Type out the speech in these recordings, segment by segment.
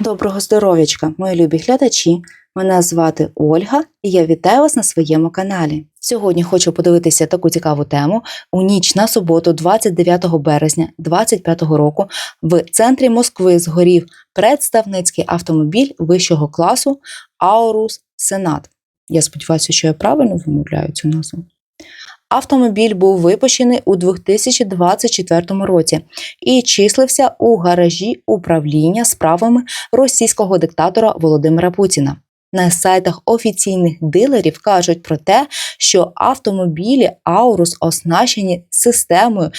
Доброго здоров'ячка, мої любі глядачі. Мене звати Ольга і я вітаю вас на своєму каналі. Сьогодні хочу подивитися таку цікаву тему. У ніч на суботу, 29 березня 2025 року, в центрі Москви згорів представницький автомобіль вищого класу Аурус Сенат. Я сподіваюся, що я правильно вимовляю цю назву. Автомобіль був випущений у 2024 році і числився у гаражі управління справами російського диктатора Володимира Путіна. На сайтах офіційних дилерів кажуть про те, що автомобілі Аурус оснащені системою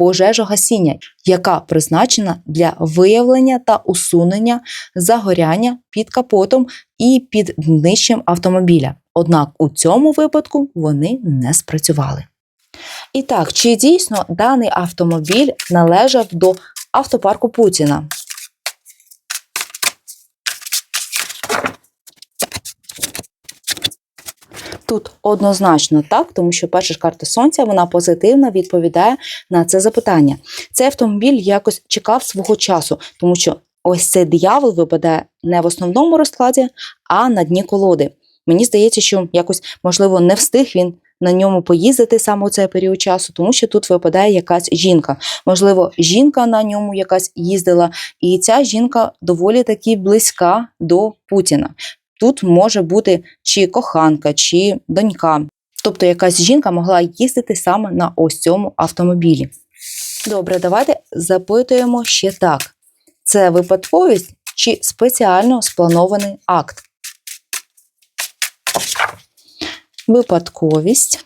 пожежогасіння, яка призначена для виявлення та усунення загоряння під капотом і під днищем автомобіля. Однак у цьому випадку вони не спрацювали. І так, чи дійсно даний автомобіль належав до автопарку Путіна? Тут однозначно так, тому що перша ж карта сонця вона позитивно відповідає на це запитання. Цей автомобіль якось чекав свого часу, тому що ось цей диявол випадає не в основному розкладі, а на дні колоди. Мені здається, що якось можливо не встиг він на ньому поїздити саме у цей період часу, тому що тут випадає якась жінка. Можливо, жінка на ньому якась їздила, і ця жінка доволі таки близька до Путіна. Тут може бути чи коханка, чи донька. Тобто якась жінка могла їздити саме на ось цьому автомобілі. Добре, давайте запитуємо ще так: це випадковість чи спеціально спланований акт? Випадковість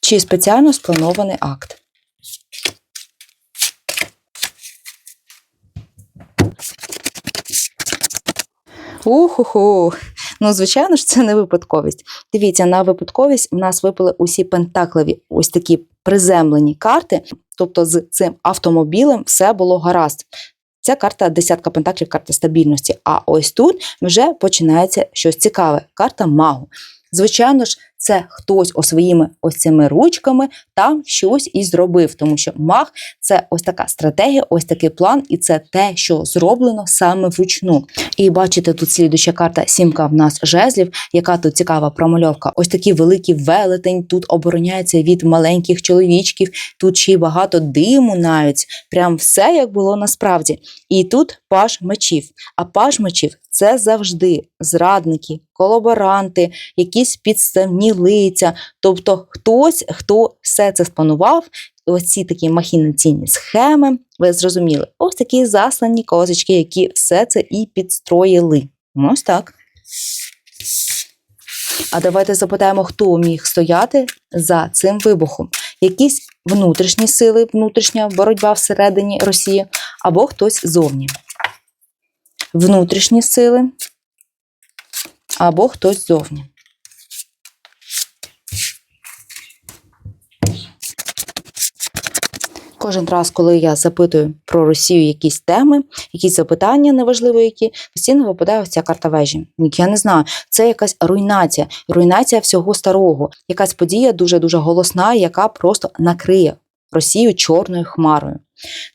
чи спеціально спланований акт? Уху-ху. Ну, звичайно ж, це не випадковість. Дивіться, на випадковість в нас випали усі пентакливі, ось такі приземлені карти. Тобто з цим автомобілем все було гаразд. Ця карта десятка пентаклів, карта стабільності. А ось тут вже починається щось цікаве. Карта магу. Звичайно ж, це хтось о своїми ось цими ручками там щось і зробив, тому що маг це ось така стратегія, ось такий план, і це те, що зроблено саме вручну. І бачите, тут слідуща карта сімка в нас жезлів, яка тут цікава промальовка. Ось такий великий велетень тут обороняється від маленьких чоловічків. Тут ще й багато диму навіть. Прям все як було насправді. І тут паж мечів. А паж мечів це завжди зрадники, колаборанти, якісь підставні лиця. Тобто хтось, хто все це спланував, ось ці такі махінаційні схеми, ви зрозуміли, ось такі заслані козочки, які все це і підстроїли. Ось так. А давайте запитаємо, хто міг стояти за цим вибухом. Якісь внутрішні сили, внутрішня боротьба всередині Росії, або хтось зовні. Внутрішні сили, або хтось зовні. Кожен раз, коли я запитую про Росію якісь теми, якісь запитання, неважливо які, постійно випадає ось ця карта вежі. Я не знаю, це якась руйнація, руйнація всього старого, якась подія дуже дуже голосна, яка просто накриє Росію чорною хмарою.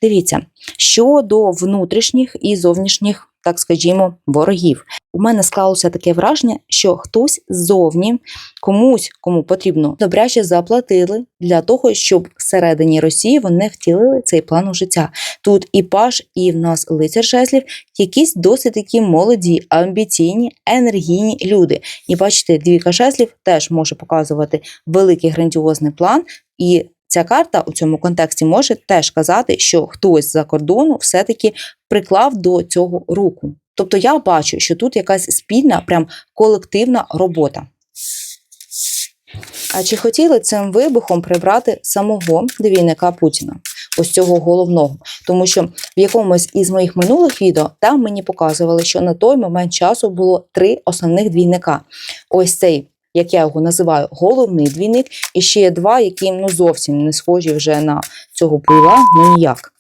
Дивіться, щодо внутрішніх і зовнішніх, так скажімо, ворогів. У мене склалося таке враження, що хтось ззовні комусь, кому потрібно, добряче заплатили для того, щоб всередині Росії вони втілили цей план у життя. Тут і паш, і в нас лицар жезлів, якісь досить такі молоді, амбіційні, енергійні люди. І бачите, двійка жезлів теж може показувати великий грандіозний план. і Ця карта у цьому контексті може теж казати, що хтось за кордону все-таки приклав до цього руку. Тобто я бачу, що тут якась спільна, прям колективна робота. А чи хотіли цим вибухом прибрати самого двійника Путіна? Ось цього головного. Тому що в якомусь із моїх минулих відео там мені показували, що на той момент часу було три основних двійника. Ось цей як я його називаю, головний двійник, і ще є два, які ну зовсім не схожі вже на цього пила, ну ніяк.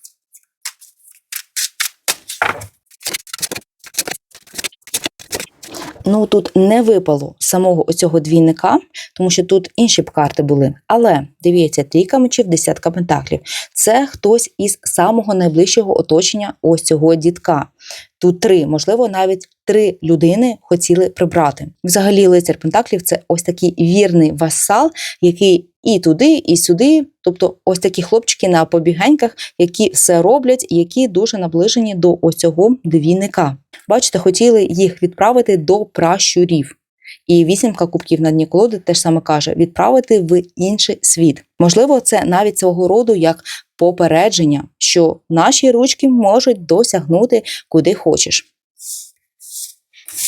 Ну тут не випало самого оцього двійника, тому що тут інші б карти були. Але дивіться, трійка мечів, десятка пентаклів. Це хтось із самого найближчого оточення ось цього дітка. Тут три, можливо, навіть три людини хотіли прибрати. Взагалі, лицар Пентаклів це ось такий вірний васал, який і туди, і сюди. Тобто, ось такі хлопчики на побігеньках, які все роблять, які дуже наближені до ось цього двійника. Бачите, хотіли їх відправити до пращурів. І вісімка кубків на дні колоди теж саме каже: відправити в інший світ. Можливо, це навіть цього роду як попередження, що наші ручки можуть досягнути куди хочеш.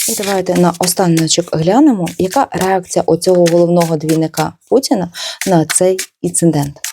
І давайте на останньочок глянемо, яка реакція оцього головного двійника Путіна на цей інцидент.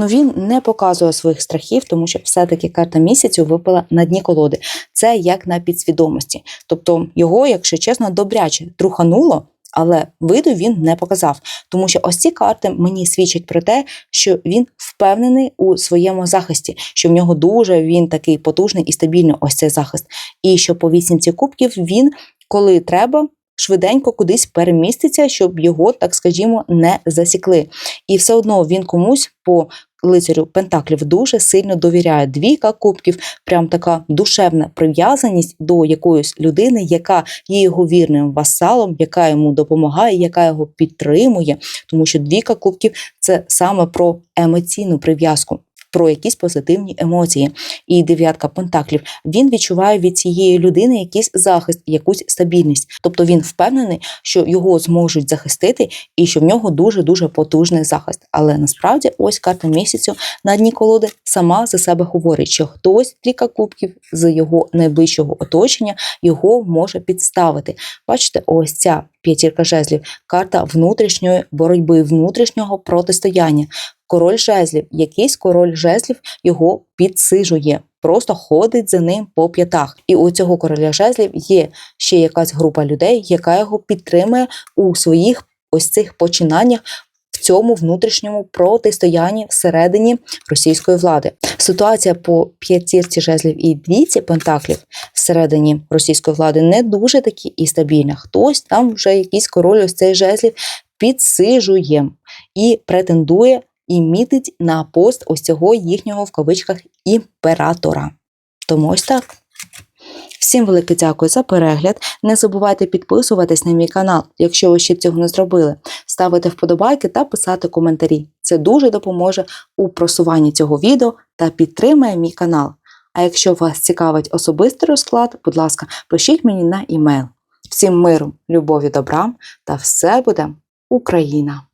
Ну він не показує своїх страхів, тому що все-таки карта місяцю випала на дні колоди. Це як на підсвідомості. Тобто його, якщо чесно, добряче трухануло, але виду він не показав. Тому що ось ці карти мені свідчать про те, що він впевнений у своєму захисті, що в нього дуже він такий потужний і стабільний ось цей захист. І що по вісімці кубків він, коли треба. Швиденько кудись переміститься, щоб його, так скажімо, не засікли. І все одно він комусь по лицарю Пентаклів дуже сильно довіряє. Двійка кубків, прям така душевна прив'язаність до якоїсь людини, яка є його вірним васалом, яка йому допомагає, яка його підтримує. Тому що двійка кубків це саме про емоційну прив'язку. Про якісь позитивні емоції, і дев'ятка пентаклів він відчуває від цієї людини якийсь захист, якусь стабільність. Тобто він впевнений, що його зможуть захистити, і що в нього дуже дуже потужний захист. Але насправді, ось карта місяцю на дні колоди сама за себе говорить, що хтось трійка кубків з його найближчого оточення його може підставити. Бачите, ось ця п'ятірка жезлів, карта внутрішньої боротьби, внутрішнього протистояння. Король жезлів, якийсь король жезлів його підсижує, просто ходить за ним по п'ятах. І у цього короля жезлів є ще якась група людей, яка його підтримує у своїх ось цих починаннях. В цьому внутрішньому протистоянні всередині російської влади ситуація по п'ятірці жезлів і двійці пентаклів всередині російської влади не дуже такі і стабільна. Хтось там вже якийсь король ось цей жезлів підсижує і претендує і мітить на пост ось цього їхнього в кавичках імператора. Тому ось так. Всім велике дякую за перегляд. Не забувайте підписуватись на мій канал, якщо ви ще цього не зробили, ставити вподобайки та писати коментарі. Це дуже допоможе у просуванні цього відео та підтримає мій канал. А якщо вас цікавить особистий розклад, будь ласка, пишіть мені на імейл. Всім миру, любові, добра та все буде Україна!